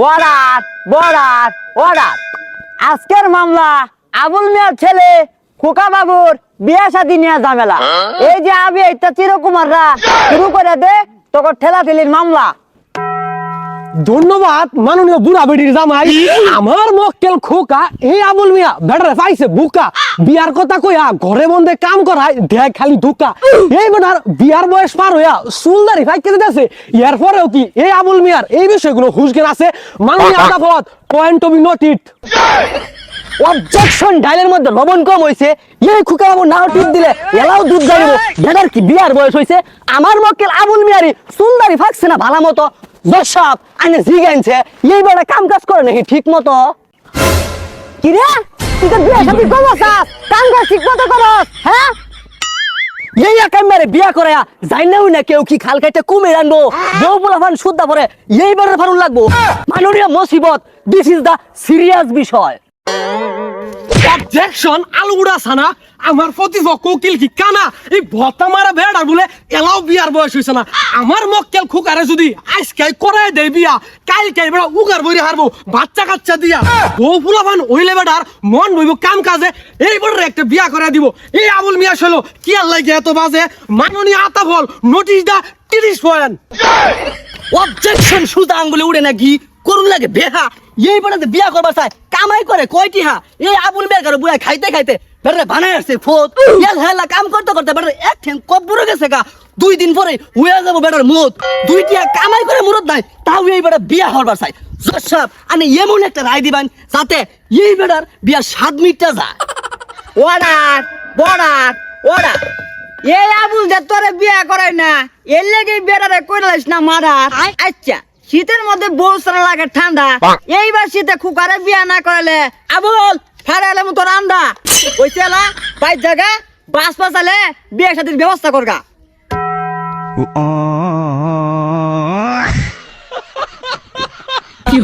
ওয়ারাত বরাত ওরাত আজকের মামলা আবুল মিয়ার ছেলে খোকা বাবুর বিয়া শাদী নিয়ে ঝামেলা। এই যে আবি এইটা চিরকুমাররা শুরু করে দে তোকে ঠেলা ঠেলির মামলা। ধন্যবাদ মাননীয় বুড়া বেটির জামাই। আমার মক্কেল খোকা এই আবুল মিয়া বেটারে পাইছে বুকা। বিয়ার কথা কইয়া ঘরে বন্ধে কাম করায় দেখ খালি ধোকা। এই বেটার বিয়ার বয়স পার হইয়া সুলদারি ফাইকে দিতেছে এর পরেও কি এই আবুল মিয়ার এই বিষয়গুলো হুশগের আছে। মাননীয় আদালত point to be noted objection ডাইলের মধ্যে লবণ কম হইছে। এই খুকা বাবু নাও টিপ দিলে এলাও দুধ যাইব বেটার কি বিয়ার বয়স হইছে? আমার মক্কেল আবুল মিয়ারি সুন্দরী ফাকছে না ভালো মতো। দর্শক, আইনে জিগাইছে এই বেটা কাম কাজ করে নাকি ঠিক মতো? কি রে? তুই তো বিয়া শাদি কম কাজ ঠিক মতো করস হ্যাঁ? এই বিয়া করায়া যাই না না কেউ কি খাল খাইতে কুমে আনব? বউ বলা ফান পরে এই ফানুন লাগবো। মাননীয় মুসিবত দিস ইজ দা সিরিয়াস বিষয়। অবজেকশন আলুগুড়া সানা আমার প্রতিপক্ষ উকিল কি কানা, এই ভত্তা মারা বেড়ার বলে এলাও বিয়ার বয়স হয়েছে না। আমার মক্কেল খুকারে যদি আজকে করাই দেয় বিয়া কাল বেড়া উগার বইরে হারবো বাচ্চা কাচ্চা দিয়া। বউ ফুলাবান ওইলে বেড়ার মন বইব কাম কাজে এই বড় একটা বিয়া করে দিব। এই আবুল মিয়া শৈল কি আল্লাহ এত বাজে? মাননীয় আতাফল নোটিশ দা তিরিশ পয়েন্ট অবজেকশন সুদা আঙ্গুলে উড়ে না ঘি করুন লাগে বেহা। এই বেটাতে বিয়া করবার চাই। কামাই করে কয়টি হা এই আবুল বের করে বুয়া খাইতে খাইতে বেটারে বানাই আসছে ফোত। হেলা কাম করতে করতে বেটার এক ঠ্যাং কব্বরে গেছে গা। দুই দিন পরে হয়ে যাব বেটার মুত। দুইটিয়া কামাই করে মুরত নাই তাও এই বেটা বিয়া হবার চাই। জসাব আনে এমন একটা রায় দিবেন যাতে এই বেটার বিয়া সাত মিনিটটা যায়। অর্ডার বর্ডার অর্ডার এই আবুল যে তোরে বিয়া করাই না এর লেগে বেড়ারে কইলাস না মারার। আচ্ছা। শীতের মধ্যে বউ সারা লাগে ঠান্ডা। এইবার শীতে কুকারে বিয়া না করালে আবুল ফাড়ালে মতো রান্দা। ওই চেলা পাই জায়গা বাস পাসালে বিয়ে সাথে ব্যবস্থা করগা। কি